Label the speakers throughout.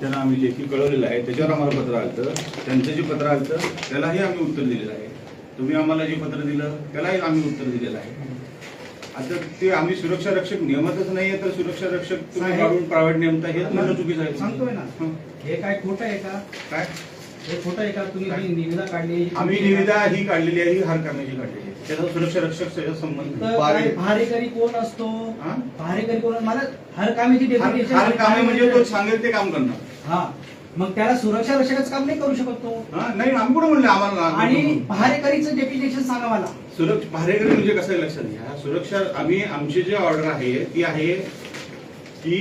Speaker 1: त्यांना आम्ही लेखी कळवलेलं आहे त्याच्यावर आम्हाला पत्र आलं त्यांचं जे पत्र आलं त्यालाही आम्ही उत्तर दिलेलं आहे तुम्ही आम्हाला जे पत्र दिलं त्यालाही आम्ही उत्तर दिलेलं आहे आता ते आम्ही सुरक्षा रक्षक नियमतच नाहीये तर सुरक्षा रक्षक तुम्ही काढून प्रायव्हेट नेमता हे चुकीचं
Speaker 2: आहे सांगतोय ना हे काय खोट आहे का काय हे खोटं आहे का तुम्ही निविदा काढली
Speaker 1: आम्ही निविदा ही काढलेली आहे ही हार करण्याची काढलेली त्याचा सुरक्षा रक्षक
Speaker 2: भारेकरी कोण असतो भारेकरी कोण मला हर कामेची हर
Speaker 1: कामे म्हणजे तो सांगेल ते काम करणार
Speaker 2: हा मग त्याला सुरक्षा रक्षकच काम नाही करू शकत तो
Speaker 1: नाही आम्ही कुठं म्हणले आम्हाला
Speaker 2: आणि भारेकरीचं पहारेकरीचं सांगा मला
Speaker 1: सुरक्षा भारेकरी म्हणजे कसं लक्षात घ्या सुरक्षा आम्ही आमची जी ऑर्डर आहे ती आहे की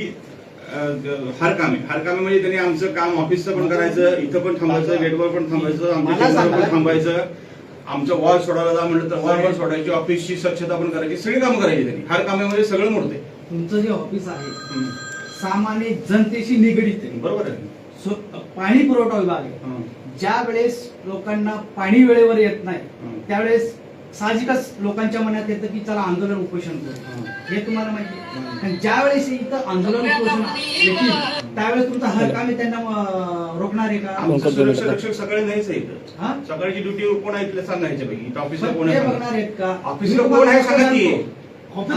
Speaker 1: हर कामे हर हरकामे म्हणजे त्यांनी आमचं काम ऑफिसचं पण करायचं इथं पण थांबायचं गेटवर पण थांबायचं पण थांबायचं आमचं वॉल सोडायला जा म्हटलं तर वॉल पण सोडायची ऑफिसची स्वच्छता पण करायची सगळी कामं करायची त्यांनी हर कामामध्ये सगळं मोडते
Speaker 2: तुमचं जे ऑफिस आहे सामान्य जनतेशी निगडीत बरोबर पाणी पुरवठा विभाग ज्या वेळेस लोकांना पाणी वेळेवर येत नाही त्यावेळेस साहजिकच लोकांच्या मनात येतं की चला आंदोलन उपोषण करू हे तुम्हाला माहिती आणि ज्या वेळेस इथं आंदोलन उपोषण त्यावेळेस तुमचा हर त्यांना रोखणार आहे का
Speaker 1: सुरक्षा रक्षक सगळं नाहीच आहे सकाळची ड्युटी कोण आहे सांगायच्या ऑफिसला कोण आहे बघणार आहेत का ऑफिसला कोण आहे की
Speaker 3: जे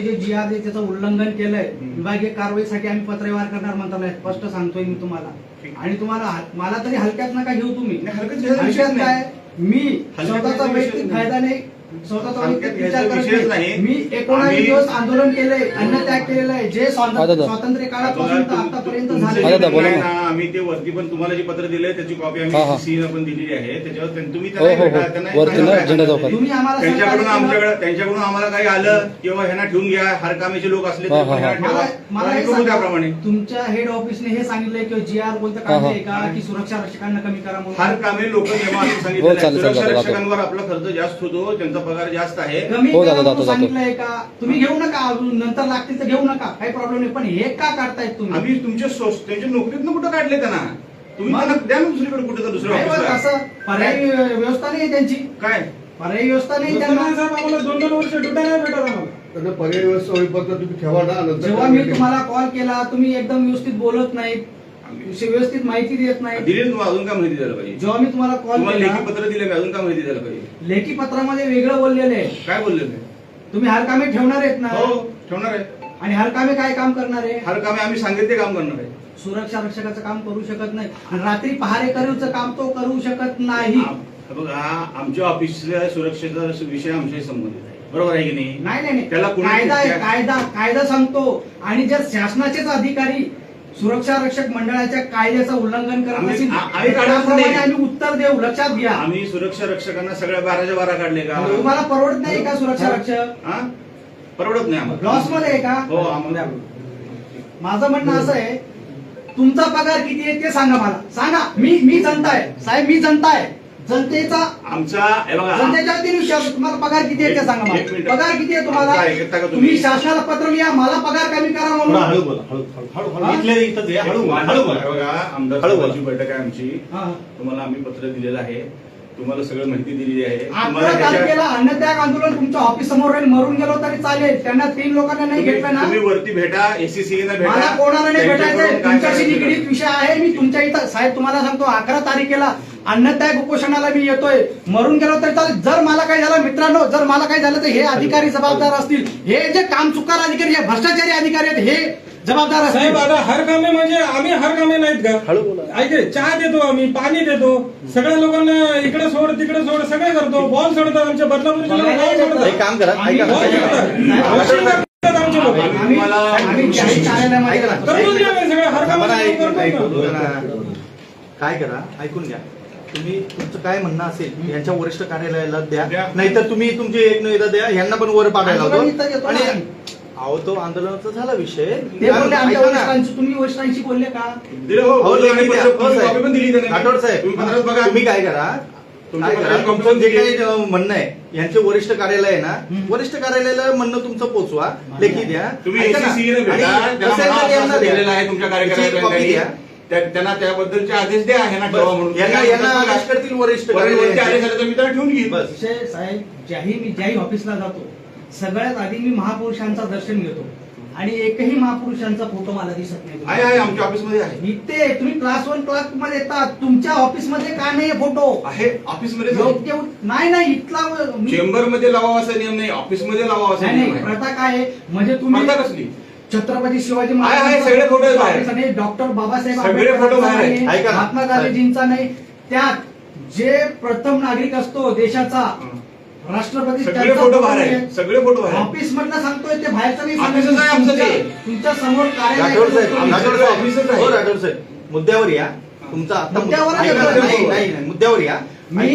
Speaker 2: जे जी आहे उल्लंघन केलंय विभागीय कारवाईसाठी आम्ही पत्रव्यवहार करणार म्हणताना स्पष्ट सांगतोय मी तुम्हाला आणि तुम्हाला मला तरी हलक्यात नका घेऊ तुम्ही मी स्वतःचा वैयक्तिक फायदा नाही नाही दिवस आंदोलन केलंय अन्न त्याग जे स्वातंत्र्य
Speaker 1: आम्ही ते वरती पण तुम्हाला पत्र त्याची कॉपी आम्ही आहे तुम्ही हो, हो, हो. त्यांच्याकडून आम्हाला काही आलं किंवा ह्याना ठेऊन घ्या कामेचे लोक असले त्याप्रमाणे
Speaker 2: तुमच्या हेड ऑफिसने हे सांगितलंय की जी आर बोलत आहे का की सुरक्षा रक्षकांना कमी करा
Speaker 1: हर कामे लोक नियमा सुरक्षा रक्षकांवर आपला खर्च जास्त होतो त्यांचा पगार जास्त आहे
Speaker 2: हो का तुम्ही घेऊ नका अजून नंतर लागतील तर घेऊ नका काही प्रॉब्लेम नाही पण हे का काढताय
Speaker 1: तुम्ही आम्ही तुमच्या सोस- त्यांच्या नोकरीतनं कुठं काढले त्यांना
Speaker 2: तुम्ही मग? द्या ना दुसरीकडे कुठे तर दुसऱ्या असं पर्यायी व्यवस्था नाही त्यांची काय पर्याय व्यवस्था नाही त्यांना
Speaker 3: दोन दोन वर्ष डुटा नाही भेटत आम्हाला त्यांना व्यवस्था होईपर्यंत तुम्ही ठेवा ना
Speaker 2: जेव्हा मी तुम्हाला कॉल केला तुम्ही एकदम व्यवस्थित बोलत नाही विषय व्यवस्थित माहिती देत नाही
Speaker 1: दिली वाजून तुम्हाला अजून काय माहिती झालं पाहिजे
Speaker 2: जेव्हा मी तुम्हाला कॉल तुम्हाला
Speaker 1: लेखी पत्र दिले मी अजून काय माहिती झालं पाहिजे
Speaker 2: लेखी पत्रामध्ये वेगळं बोललेलं आहे
Speaker 1: काय बोललेलं आहे
Speaker 2: तुम्ही हरकामे ठेवणार आहेत ना हो
Speaker 1: ठेवणार आहे
Speaker 2: आणि हरकामे काय काम करणार आहे
Speaker 1: हर आम्ही सांगितले काम करणार आहे
Speaker 2: सुरक्षा रक्षकाचं काम करू शकत नाही आणि रात्री पहारेकरूचं काम तो करू शकत नाही
Speaker 1: बघा आमच्या ऑफिसच्या सुरक्षेचा विषय आमच्याशी संबंधित आहे
Speaker 2: बरोबर आहे की नाही नाही नाही त्याला कायदा कायदा कायदा सांगतो आणि जर शासनाचेच अधिकारी सुरक्षा रक्षक मंडळाच्या कायद्याचं उल्लंघन करत आम्ही- नाही. उत्तर देऊ लक्षात घ्या आम्ही
Speaker 1: सुरक्षा रक्षकांना सगळ्या बाराच्या बारा काढले का म्हणजे
Speaker 2: तुम्हाला परवडत नाही का सुरक्षा रक्षक
Speaker 1: हा? परवडत नाही आम्हाला
Speaker 2: लॉस मध्ये आहे का हो आम्हाला माझं म्हणणं असं आहे तुमचा पगार किती आहे ते सांगा मला सांगा मी मी जनता आहे साहेब मी जनता आहे जनतेचा आमच्या जनतेच्या तुम्हाला पगार किती आहे ते सांगा मला पगार किती आहे तुम्हाला तुम्ही? शासनाला पत्र लिहा मला पगार कमी करा म्हणून
Speaker 1: हळू बैठक आहे आमची तुम्हाला आम्ही पत्र दिलेलं आहे तुम्हाला सगळं माहिती दिलेली
Speaker 2: आहे अकरा अन्नत्याग आंदोलन तुमच्या ऑफिस समोर राहील मरून गेलो तरी चालेल त्यांना तीन लोकांना नाही भेटला
Speaker 1: भेटलं ना तुम्ही वरती भेटा एसीसी भेटा
Speaker 2: कोणाला नाही भेटायचं तुमच्याशी निगडीत विषय आहे मी तुमच्या इथं साहेब तुम्हाला सांगतो अकरा तारखेला त्याग उपोषणाला मी येतोय मरून गेलो तर चालेल जर मला काय झालं मित्रांनो जर मला काय झालं तर हे अधिकारी जबाबदार असतील हे जे काम चुकार अधिकारी भ्रष्टाचारी अधिकारी आहेत हे जबाबदार साहेब
Speaker 3: आता हर कामे म्हणजे आम्ही हर कामे नाहीत का ऐके चहा देतो आम्ही पाणी देतो सगळ्या लोकांना इकडे सोड तिकडे सोड सगळे करतो बॉल सोडतो आमच्या बदलापूर
Speaker 2: काय करा
Speaker 1: ऐकून घ्या तुम्ही तुमचं काय म्हणणं असेल यांच्या वरिष्ठ कार्यालयाला द्या नाहीतर तुम्ही तुमचे एक निवेदा द्या यांना पण वर पाठायला होतो आणि अहो तो आंदोलनाचा झाला विषय
Speaker 2: तुम्ही वरिष्ठांशी बोलले का
Speaker 1: तुम्ही काय करा म्हणणं आहे यांचे वरिष्ठ कार्यालय आहे ना वरिष्ठ कार्यालयाला म्हणणं तुमचं पोचवा लेखी द्या तुम्ही त्यांना त्याबद्दलचे आदेश द्या ह्यांना
Speaker 2: म्हणून वरिष्ठ आदेश तर साहेब ज्याही मी ज्याही ऑफिसला जातो सगळ्यात आधी मी महापुरुषांचा दर्शन घेतो आणि एकही महापुरुषांचा फोटो मला दिसत नाही
Speaker 1: आहे आमच्या ऑफिसमध्ये आहे
Speaker 2: इथे तुम्ही क्लास वन क्लास मध्ये येतात तुमच्या ऑफिसमध्ये का नाही फोटो
Speaker 1: आहे ऑफिसमध्ये
Speaker 2: जाऊन- नाही नाही इथला
Speaker 1: चेंबर मध्ये लावावा असा नियम नाही ऑफिसमध्ये लावावा असा
Speaker 2: नाही, नियम प्रथा काय आहे म्हणजे तुम्ही कसली? छत्रपती शिवाजी
Speaker 1: महाराज सगळे फोटो बाहेर
Speaker 2: डॉक्टर बाबासाहेब
Speaker 1: सगळे फोटो बाहेर
Speaker 2: महात्मा गांधीजींचा नाही त्यात जे प्रथम नागरिक असतो देशाचा राष्ट्रपती सगळे
Speaker 1: फोटो बाहेर
Speaker 2: सगळे फोटो ऑफिस मधलं सांगतोय ते बाहेरचं तुमच्या समोर
Speaker 1: हो, मुद्द्यावर या तुमचा
Speaker 2: मुद्द्यावर मुद्द्यावर या मी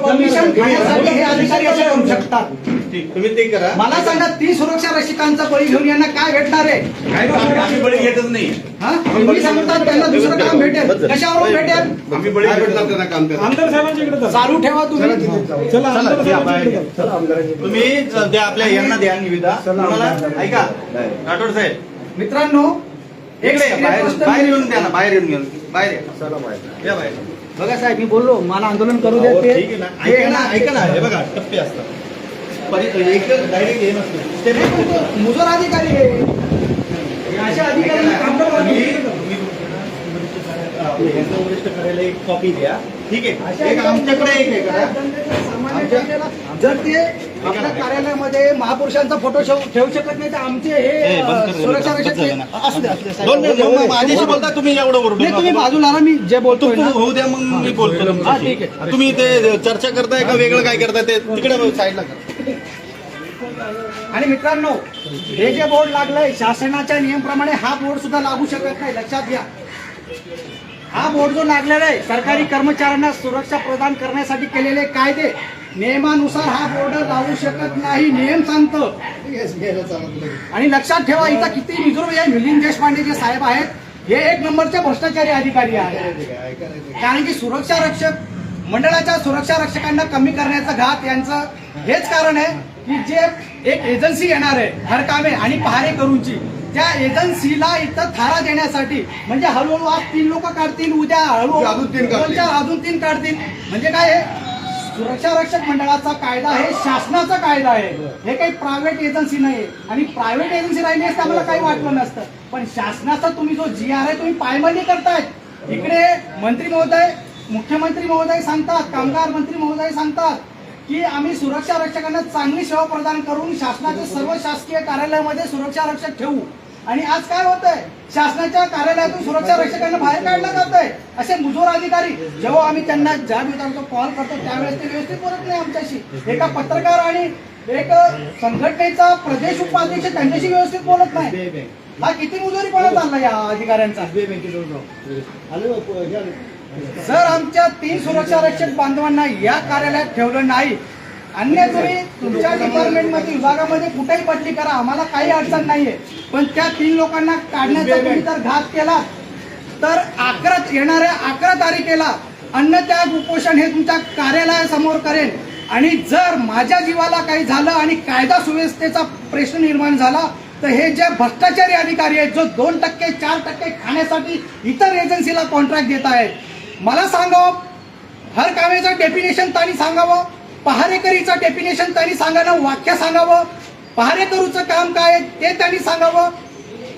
Speaker 2: कमिशन घेण्यासाठी हे अधिकारी असे करू शकतात तुम्ही ते करा मला सांगा ती सुरक्षा रसिकांचा बळी घेऊन यांना काय भेटणार आहे
Speaker 1: काय आम्ही- बळी घेतच नाही
Speaker 2: हा? तुम्ही त्यांना दुसरं काम भेटेल कशावर भेटेल
Speaker 1: आम्ही बळी घेतला त्यांना काम करा
Speaker 2: आमदार साहेबांच्या इकडे चालू ठेवा
Speaker 1: तुम्ही चला आमदार तुम्ही ज- आपल्या यांना द्या निविदा तुम्हाला ऐका राठोड साहेब मित्रांनो एक बाहेर बाहेर येऊन द्या ना बाहेर येऊन घेऊन बाहेर
Speaker 2: या. बाहेर बघा साहेब मी बोललो मला आंदोलन करू द्या
Speaker 1: ना ऐका ना हे बघा टप्पे
Speaker 2: असतात एक डायरेक्ट मुजोर अधिकारी अशा
Speaker 1: अधिकारी वरिष्ठ कॉपी द्या ठीक
Speaker 2: आहे आमच्याकडे जर ते आपल्या कार्यालयामध्ये महापुरुषांचा फोटो ठेवू शकत नाही तर आमचे हे सुरक्षा
Speaker 1: माझ्याशी बोलता तुम्ही एवढं नाही
Speaker 2: तुम्ही बाजूला आला मी जे बोलतो
Speaker 1: होऊ द्या मग मी बोलतो ठीक आहे तुम्ही ते चर्चा करताय का वेगळं काय करताय ते तिकडे साईडला
Speaker 2: आणि मित्रांनो हे जे बोर्ड लागलंय शासनाच्या नियमप्रमाणे हा बोर्ड सुद्धा लागू शकत नाही लक्षात घ्या हा बोर्ड जो लागलेला आहे सरकारी कर्मचाऱ्यांना सुरक्षा प्रदान करण्यासाठी केलेले कायदे नियमानुसार हा बोर्ड लावू शकत नाही नियम सांगतो आणि लक्षात ठेवा इथं किती निजुर्व मिलिंद देशपांडे जे साहेब आहेत हे एक नंबरचे भ्रष्टाचारी अधिकारी आहेत कारण की सुरक्षा रक्षक मंडळाच्या सुरक्षा रक्षकांना कमी करण्याचा घात यांचं हेच कारण आहे की जे एक एजन्सी येणार आहे हरकामे आणि पहारे करूनची त्या एजन्सीला इथं थारा देण्यासाठी म्हणजे हळूहळू आज तीन लोक काढतील उद्या हळूहळू
Speaker 1: अजून तीन काढतील
Speaker 2: म्हणजे काय सुरक्षा रक्षक मंडळाचा कायदा आहे शासनाचा कायदा आहे हे काही प्रायव्हेट एजन्सी नाही आणि प्रायव्हेट एजन्सी राहिली असते आम्हाला काही वाटलं हो, हो. नसतं पण शासनाचा तुम्ही जो जी आर आहे तुम्ही पायमंदी करतायत इकडे मंत्री महोदय मुख्यमंत्री महोदय सांगतात कामगार मंत्री महोदय सांगतात की आम्ही सुरक्षा रक्षकांना चांगली सेवा प्रदान करून शासनाच्या सर्व शासकीय कार्यालयामध्ये सुरक्षा रक्षक ठेवू आणि आज काय होत आहे शासनाच्या कार्यालयातून सुरक्षा रक्षकांना बाहेर काढलं जात आहे असे मुजोर अधिकारी जेव्हा आम्ही त्यांना ज्या विधानाचा कॉल करतो त्यावेळेस ते व्यवस्थित बोलत नाही आमच्याशी एका पत्रकार आणि एक संघटनेचा प्रदेश उपाध्यक्ष त्यांच्याशी व्यवस्थित बोलत नाही हा किती मुजोरीपणा चालला या अधिकाऱ्यांचा सर हो. आमच्या तीन सुरक्षा रक्षक बांधवांना या कार्यालयात ठेवलं नाही अन्य तुम्ही तुमच्या डिपार्टमेंटमध्ये विभागामध्ये कुठेही बदली करा आम्हाला काही अडचण नाहीये पण त्या तीन लोकांना काढण्याचा तुम्ही जर घात केला तर अकरा येणाऱ्या अकरा तारखेला त्याग उपोषण हे तुमच्या कार्यालयासमोर करेल आणि जर माझ्या जीवाला काही झालं आणि कायदा सुव्यवस्थेचा प्रश्न निर्माण झाला तर हे जे भ्रष्टाचारी अधिकारी आहेत जो दोन टक्के चार टक्के खाण्यासाठी इतर एजन्सीला कॉन्ट्रॅक्ट देत आहेत मला सांगावं हर कामेचं डेफिनेशन त्यांनी सांगावं पहारेकरीचं डेफिनेशन त्यांनी ना वाक्य सांगावं पहारेकरूचं काम काय ते त्यांनी सांगावं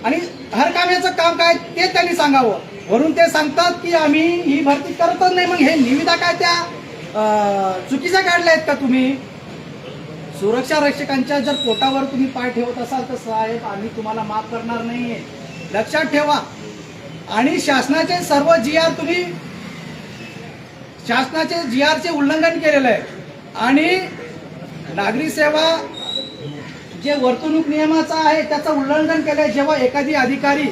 Speaker 2: आणि हरकाम्याचं काम काय ते त्यांनी सांगावं वरून ते सांगतात की आम्ही ही भरती करतच नाही मग हे निविदा काय त्या चुकीच्या काढल्या आहेत का तुम्ही सुरक्षा रक्षकांच्या जर पोटावर तुम्ही पाय ठेवत असाल तर साहेब आम्ही तुम्हाला माफ करणार नाही लक्षात ठेवा आणि शासनाचे सर्व जी आर तुम्ही शासनाचे जी आरचे उल्लंघन केलेलं आहे आणि नागरी सेवा जे वर्तणूक नियमाचा आहे त्याचं उल्लंघन केलं जेव्हा एखादी अधिकारी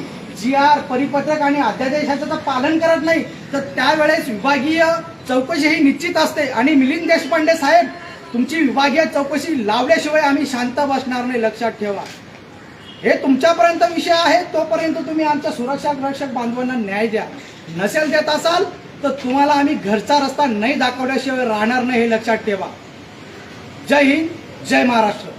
Speaker 2: जी आर परिपत्रक आणि अध्यादेशाचं पालन करत नाही तर त्यावेळेस विभागीय चौकशी ही निश्चित असते आणि मिलिंद देशपांडे साहेब तुमची विभागीय चौकशी लावल्याशिवाय आम्ही शांत बसणार नाही लक्षात ठेवा हे तुमच्यापर्यंत विषय आहे तोपर्यंत तुम्ही आमच्या सुरक्षा रक्षक बांधवांना न्याय द्या नसेल देत असाल तर तुम्हाला आम्ही घरचा रस्ता नाही दाखवल्याशिवाय राहणार नाही हे लक्षात ठेवा जय हिंद जय महाराष्ट्र